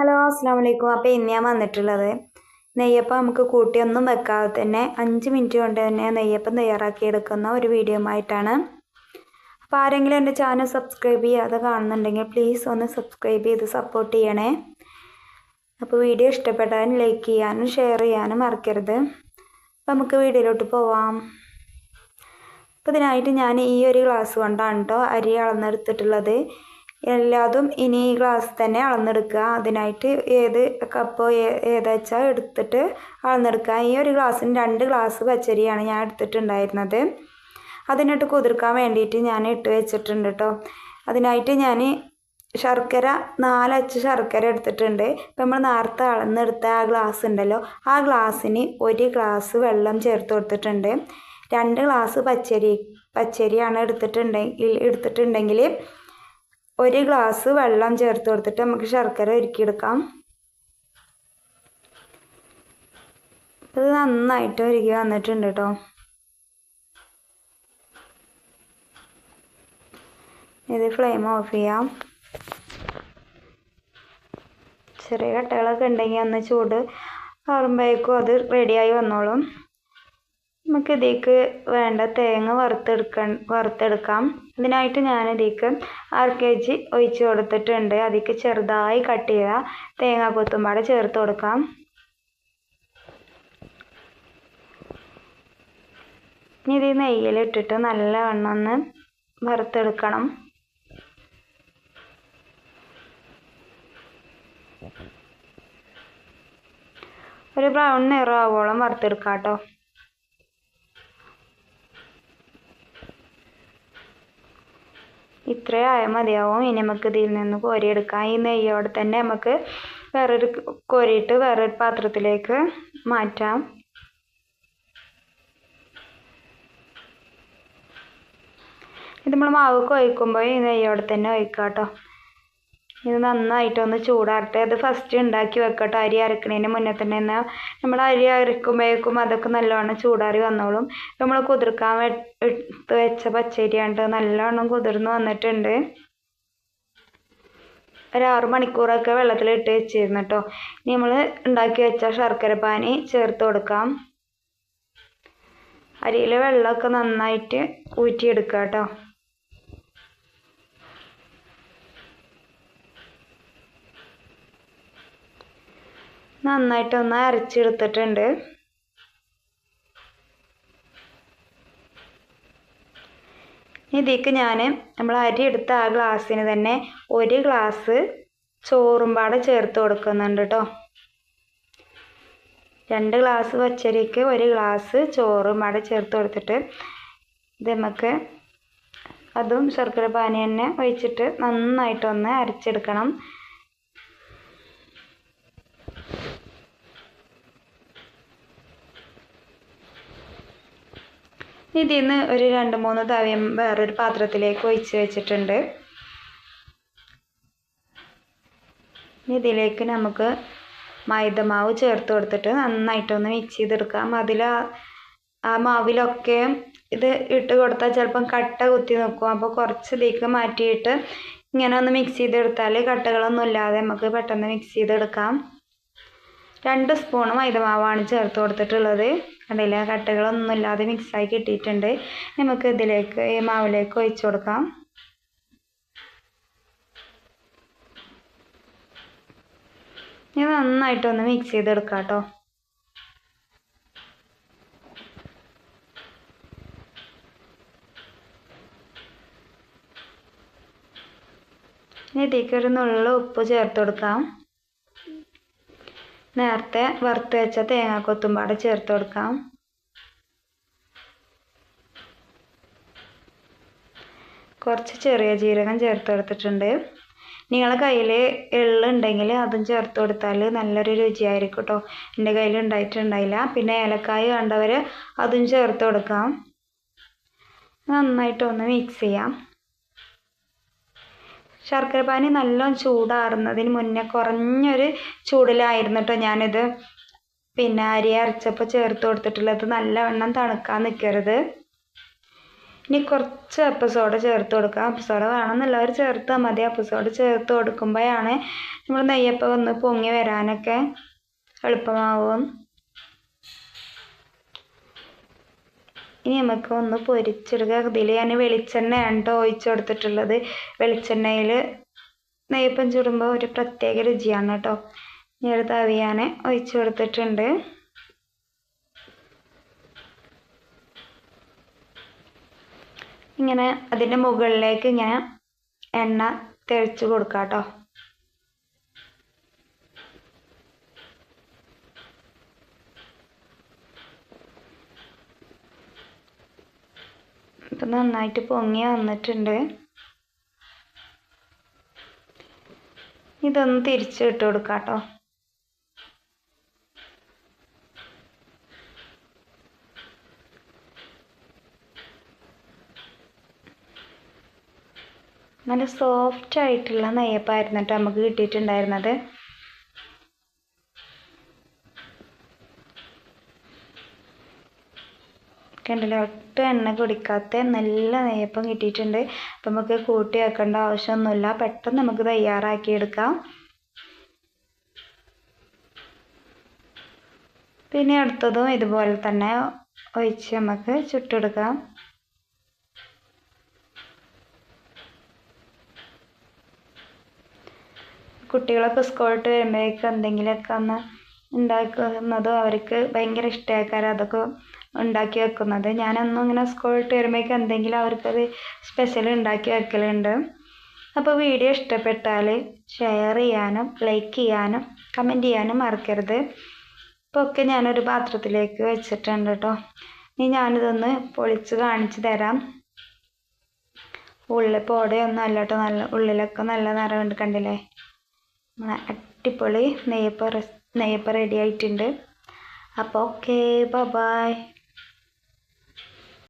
Hello അസ്സാം വലൈക്കും അപ്പോൾ ഇന്ന് ഞാൻ വന്നിട്ടുള്ളത് നെയ്യപ്പം നമുക്ക് കൂട്ടിയൊന്നും വെക്കാതെ തന്നെ അഞ്ച് മിനിറ്റ് കൊണ്ട് തന്നെ നെയ്യപ്പം തയ്യാറാക്കി എടുക്കുന്ന ഒരു വീഡിയോ ആയിട്ടാണ്. അപ്പോൾ ആരെങ്കിലും എന്റെ ചാനൽ സബ്സ്ക്രൈബ് ചെയ്യാതെ കാണുന്നുണ്ടെങ്കിൽ പ്ലീസ് ഒന്ന് സബ്സ്ക്രൈബ് ചെയ്ത് സപ്പോർട്ട് ചെയ്യണേ. അപ്പോൾ വീഡിയോ ഇഷ്ടപ്പെട്ടാൽ ലൈക്ക് ചെയ്യാനും ഷെയർ ചെയ്യാനും മറക്കരുത്. അപ്പോൾ നമുക്ക് വീഡിയോയിലോട്ട് പോവാം. അപ്പോൾ ഇതിനായിട്ട് ഞാൻ ഈ ഒരു ഗ്ലാസ് കൊണ്ടാണ് കേട്ടോ അരി അളന്നെടുത്തിട്ടുള്ളത്. എല്ലാതും ഇനി ഈ ഗ്ലാസ് തന്നെ അളന്നെടുക്കുക. അതിനായിട്ട് ഏത് കപ്പോ ഏതാ വെച്ചാൽ എടുത്തിട്ട് അളന്നെടുക്കുക. ഈ ഒരു ഗ്ലാസ്സിന് രണ്ട് ഗ്ലാസ് പച്ചരിയാണ് ഞാൻ എടുത്തിട്ടുണ്ടായിരുന്നത്. അതിനിട്ട് കുതിർക്കാൻ വേണ്ടിയിട്ട് ഞാൻ ഇട്ട് വെച്ചിട്ടുണ്ട് കേട്ടോ അതിനായിട്ട് ഞാൻ ശർക്കര നാലച്ച് ശർക്കര എടുത്തിട്ടുണ്ട്. ഇപ്പം നമ്മൾ നേരത്തെ അളന്നെടുത്ത ആ ഗ്ലാസ് ഉണ്ടല്ലോ ആ ഗ്ലാസ്സിന് ഒരു ഗ്ലാസ് വെള്ളം ചേർത്ത് കൊടുത്തിട്ടുണ്ട്. രണ്ട് ഗ്ലാസ് പച്ചരി പച്ചരിയാണ് എടുത്തിട്ടുണ്ടെങ്കിൽ എടുത്തിട്ടുണ്ടെങ്കിൽ ഒരു ഗ്ലാസ് വെള്ളം ചേർത്ത് കൊടുത്തിട്ട് നമുക്ക് ശർക്കര ഒരുക്കിയെടുക്കാം ഇത് നന്നായിട്ട് ഒരുക്കി വന്നിട്ടുണ്ട് കേട്ടോ ഇത് ഫ്ലെയിം ഓഫ് ചെയ്യാം. ചെറിയ കട്ടകളൊക്കെ ഉണ്ടെങ്കിൽ ഒന്ന് ചൂട് ആറുമ്പോഴേക്കും അത് റെഡിയായി വന്നോളും. നമുക്ക് വേണ്ട തേങ്ങ വറുത്തെടുക്കാൻ വറുത്തെടുക്കാം. അതിനായിട്ട് ഞാൻ ഇതിലേക്ക് അര കെ ജി ഒഴിച്ച് കൊടുത്തിട്ടുണ്ട്. അതിലേക്ക് ചെറുതായി കട്ട് ചെയ്ത തേങ്ങ കൊത്തുമ്പാടെ ചേർത്ത് കൊടുക്കാം. ഇനി ഇത് നെയ്യിലിട്ടിട്ട് നല്ലവണ്ണം ഒന്ന് വറുത്തെടുക്കണം. ഒരു ബ്രൗൺ നിറമാവോളം വറുത്തെടുക്കാം കേട്ടോ ഇത്രയായാൽ മതിയാവും? ഇനി നമുക്ക് ഇതിൽ നിന്ന് കോരിയെടുക്കാം. ഈ നെയ്യോടെ തന്നെ നമുക്ക് വേറൊരു കോരിയിട്ട് വേറൊരു പാത്രത്തിലേക്ക് മാറ്റാം. ഇത് നമ്മൾ മാവ് കൊയ്ക്കുമ്പോൾ ഈ നെയ്യോടെ തന്നെ ഒഴിക്കാം കേട്ടോ ഇത് നന്നായിട്ട് ഒന്ന് ചൂടാറട്ടെ. അത് ഫസ്റ്റ് ഉണ്ടാക്കി വെക്കട്ടോ. അരി അരക്കണതിന് മുന്നേ തന്നെ. എന്നാൽ നമ്മൾ അരി അരക്കുമ്പോഴേക്കും അതൊക്കെ നല്ലോണം ചൂടാറി വന്നോളും. നമ്മൾ കുതിർക്കാൻ എടുത്ത് വെച്ച പച്ചരിയാണ്ട് നല്ലോണം കുതിർന്ന് വന്നിട്ടുണ്ട്. ഒരു ആറ് മണിക്കൂറൊക്കെ വെള്ളത്തിലിട്ട് വെച്ചിരുന്നു കേട്ടോ ഇനി നമ്മൾ ഉണ്ടാക്കി വെച്ച ശർക്കര പാനി ചേർത്ത് കൊടുക്കാം. അരിയിലെ വെള്ളമൊക്കെ നന്നായിട്ട് ഊറ്റിയെടുക്കാം കേട്ടോ നന്നായിട്ടൊന്ന് അരച്ചെടുത്തിട്ടുണ്ട്. ഇതിലേക്ക് ഞാൻ നമ്മൾ അരി എടുത്ത ആ ഗ്ലാസ്സിന് തന്നെ ഒരു ഗ്ലാസ് ചോറും പാടെ ചേർത്ത് കൊടുക്കുന്നുണ്ട് കേട്ടോ രണ്ട് ഗ്ലാസ് പച്ചരിക്ക് ഒരു ഗ്ലാസ് ചോറും പാടെ ചേർത്ത് കൊടുത്തിട്ട് ഇത് നമുക്ക് അതും ശർക്കര പാനി തന്നെ ഒഴിച്ചിട്ട് നന്നായിട്ടൊന്ന് അരച്ചെടുക്കണം. ഇതിൽ നിന്ന് ഒരു രണ്ട് മൂന്ന് തവയും വേറൊരു പാത്രത്തിലേക്ക് ഒഴിച്ച് വെച്ചിട്ടുണ്ട്. ഇതിലേക്ക് നമുക്ക് മൈദമാവ് ചേർത്ത് കൊടുത്തിട്ട് നന്നായിട്ടൊന്ന് മിക്സ് ചെയ്തെടുക്കാം. അതിൽ ആ മാവിലൊക്കെ ഇത് ഇട്ട് കൊടുത്താൽ ചിലപ്പം കട്ട കുത്തി നിൽക്കും അപ്പോൾ കുറച്ച് ഇതിലേക്ക് മാറ്റിയിട്ട് ഇങ്ങനെ ഒന്ന് മിക്സ് ചെയ്തെടുത്താൽ കട്ടകളൊന്നും ഇല്ലാതെ നമുക്ക് പെട്ടെന്ന് മിക്സ് ചെയ്തെടുക്കാം. രണ്ട് സ്പൂൺ മൈദമാവാണ് ചേർത്ത് കൊടുത്തിട്ടുള്ളത്. കണ്ടില്ല കട്ടകളൊന്നും ഇല്ലാതെ മിക്സായി കിട്ടിയിട്ടുണ്ട്. നമുക്ക് ഇതിലേക്ക് ഈ മാവിലേക്ക് ഒഴിച്ചു കൊടുക്കാം. ഇത് നന്നായിട്ടൊന്ന് മിക്സ് ചെയ്തെടുക്കാം കേട്ടോ. ഇനി ഇതിലേക്ക് ഒരു നുള്ള ഉപ്പ് ചേർത്ത് കൊടുക്കാം. നേരത്തെ വറുത്ത് വെച്ച തേങ്ങ തേങ്ങാക്കൊത്തുമ്പാടെ ചേർത്ത് കൊടുക്കാം. കുറച്ച് ചെറിയ ജീരകം ചേർത്ത് കൊടുത്തിട്ടുണ്ട്. നിങ്ങളെ കയ്യിൽ എള്ളുണ്ടെങ്കിൽ അതും ചേർത്ത് കൊടുത്താൽ നല്ലൊരു രുചിയായിരിക്കും കേട്ടോ എന്റെ കയ്യിൽ ഉണ്ടായിട്ടുണ്ടായില്ല. പിന്നെ ഏലക്കായ കണ്ടവർ അതും ചേർത്ത് കൊടുക്കാം. നന്നായിട്ടൊന്ന് മിക്സ് ചെയ്യാം. ശർക്കര പാനി നല്ലോണം ചൂടാറുന്നതിന് മുന്നേ കുറഞ്ഞൊരു ചൂടിലായിരുന്നു കേട്ടോ ഞാനിത്. പിന്നെ അരി അരച്ചപ്പോൾ ചേർത്ത് കൊടുത്തിട്ടുള്ളത് നല്ലവണ്ണം തണുക്കാൻ നിൽക്കരുത് ഇനി കുറച്ച് എപ്പിസോഡ് ചേർത്ത് കൊടുക്കാം. എപ്പിസോഡ് വേണമെന്നുള്ളവർ ചേർത്താൽ മതി. എപ്പിസോഡ് ചേർത്ത് കൊടുക്കുമ്പോഴാണ് നമ്മൾ നെയ്യപ്പം ഒന്ന് പൊങ്ങി വരാനൊക്കെ എളുപ്പമാവും. ഇനി നമുക്ക് ഒന്ന് പൊരിച്ചെടുക്കുക. ഇതിൽ ഞാൻ വെളിച്ചെണ്ണയാണ് കേട്ടോ ഒഴിച്ചു കൊടുത്തിട്ടുള്ളത്. വെളിച്ചെണ്ണയിൽ നെയ്യപ്പം ചുടുമ്പോൾ ഒരു പ്രത്യേക രുചിയാണ് കേട്ടോ തവി ഞാൻ ഒഴിച്ചു കൊടുത്തിട്ടുണ്ട്. ഇങ്ങനെ അതിന്റെ മുകളിലേക്ക് ഇങ്ങനെ എണ്ണ തെളിച്ച് കൊടുക്കാം കേട്ടോ ഇപ്പം നന്നായിട്ട് പൊങ്ങി വന്നിട്ടുണ്ട്. ഇതൊന്ന് തിരിച്ച് ഇട്ട് കൊടുക്കാട്ടോ. നല്ല സോഫ്റ്റ് ആയിട്ടുള്ള നെയ്യപ്പമായിരുന്നു കേട്ടോ നമുക്ക് കിട്ടിയിട്ടുണ്ടായിരുന്നത്. കണ്ടില്ലേ? ഒട്ടും എണ്ണ കുടിക്കാത്ത നല്ല നെയ്യപ്പം കിട്ടിയിട്ടുണ്ട്. അപ്പം നമുക്ക് കൂട്ടി വെക്കേണ്ട ആവശ്യമൊന്നുമില്ല. പെട്ടെന്ന് നമുക്ക് തയ്യാറാക്കി എടുക്കാം പിന്നെ അടുത്തതും ഇതുപോലെ തന്നെ ഒഴിച്ച് നമുക്ക് ചുട്ടെടുക്കാം. കുട്ടികളൊക്കെ സ്കൂളിട്ട് വരുമ്പോഴേക്കും എന്തെങ്കിലുമൊക്കെ ഒന്ന് ഉണ്ടാക്കുന്നതും അവർക്ക് ഭയങ്കര ഇഷ്ടമാക്കാറ് അതൊക്കെ ഉണ്ടാക്കി വെക്കുന്നത്. ഞാനൊന്നും ഇങ്ങനെ സ്കൂളിട്ട് വരുമ്പോഴേക്കും എന്തെങ്കിലും അവർക്കത് സ്പെഷ്യൽ ഉണ്ടാക്കി വെക്കലുണ്ട്. അപ്പോൾ വീഡിയോ ഇഷ്ടപ്പെട്ടാൽ ഷെയർ ചെയ്യാനും ലൈക്ക് ചെയ്യാനും കമന്റ് ചെയ്യാനും മറക്കരുത്. ഇപ്പോൾ ഒക്കെ ഞാനൊരു പാത്രത്തിലേക്ക് വെച്ചിട്ടുണ്ട് കേട്ടോ. ഇനി ഞാനിതൊന്ന് പൊളിച്ച് കാണിച്ചു തരാം. ഉള്ളിൽ പോടയൊന്നും അല്ല കേട്ടോ. നല്ല ഉള്ളിലൊക്കെ നല്ല നിറമുണ്ട് കണ്ടില്ലേ? അടിപൊളി നെയ്യപ്പം നെയ്യപ്പം റെഡി ആയിട്ടുണ്ട്. അപ്പോൾ ഓക്കെ ബൈ